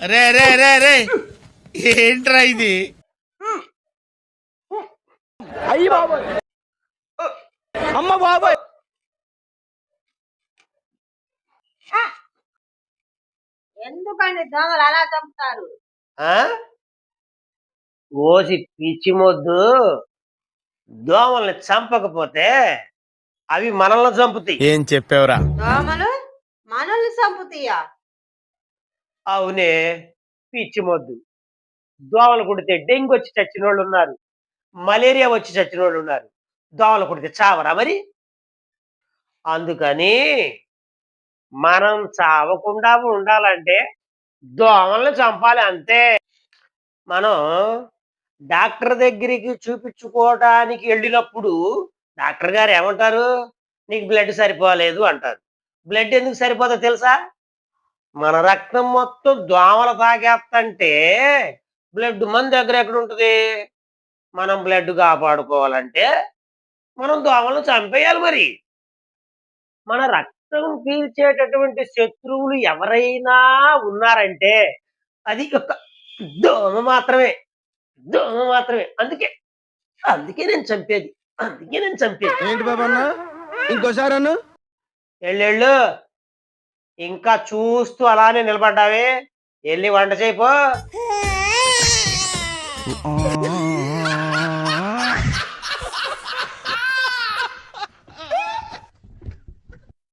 రే రే రే రే. ఏంట్రా ఇది? ఎందుకండి దోమలు అలా చంపుతారు? ఆ? ఓసి పిచ్చి మొద్దు దోమల్ని చంపకపోతే అవి మనల్ని చంపుతాయి. ఏం చెప్పావురా? దోమలు మనల్ని చంపుతాయా? అవునే పిచ్చి మొద్దు. దోమలు కుడితే డెంగ్యూ వచ్చి చచ్చిన వాళ్ళు ఉన్నారు. మలేరియా వచ్చి చచ్చిన వాళ్ళు ఉన్నారు. దోమలు కుడితే చావరా మరి? అందుకని మనం చావకుండా ఉండాలంటే దోమల్ని చంపాలి అంతే. మనం డాక్టర్ దగ్గరికి చూపించుకోవడానికి వెళ్ళినప్పుడు డాక్టర్ గారు ఏమంటారు? నీకు బ్లడ్ సరిపోలేదు అంటారు. బ్లడ్ ఎందుకు సరిపోదో తెలుసా? మన రక్తం మొత్తం దోమలు తాగేస్తంటే బ్లడ్ మన దగ్గర ఎక్కడ ఉంటుంది మనం బ్లడ్ కాపాడుకోవాలంటే మనం దోమలను చంపేయాలి మరి. మన రక్తం పీల్చేటటువంటి శత్రువులు ఎవరైనా ఉన్నారంటే అది ఒక దోమ మాత్రమే. దోమ మాత్రమే. అందుకే అందుకే నేను చంపేది. అందుకే నేను చంపేది. ఏంటి బాబు అన్న? ఇంకోసారి అన్న? ఎల్లెళ్ళు ఇంకా చూస్తూ అలానే నిలబడ్డావే. వెళ్ళి వంట చేయిపో